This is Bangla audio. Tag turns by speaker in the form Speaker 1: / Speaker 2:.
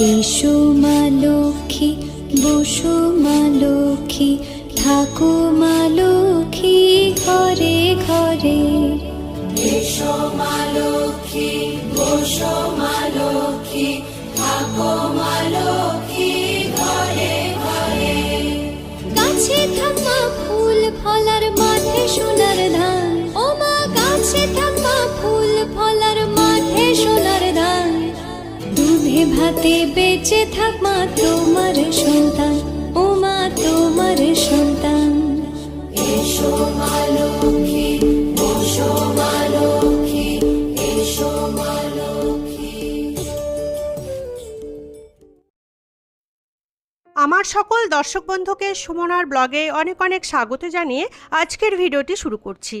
Speaker 1: এসো মা লক্ষ্মী বসো মা লক্ষ্মী থাকো মা লক্ষ্মী ঘরে ঘরে। এসো মা লক্ষ্মী বসো মা লক্ষ্মী থাকো মা লক্ষ্মী ঘরে ঘরে। গাছে থাকা ফুল ফলার মাঠে ভাতে বেঁচে থাক মা তোমার সন্তান ও মা তোমার সন্তান। এসো মা লক্ষ্মী বসো মা লক্ষ্মী এসো মা
Speaker 2: আমার সকল দর্শক বন্ধুকে সুমনার ব্লগে অনেক অনেক স্বাগত জানিয়ে আজকের ভিডিওটি শুরু করছি।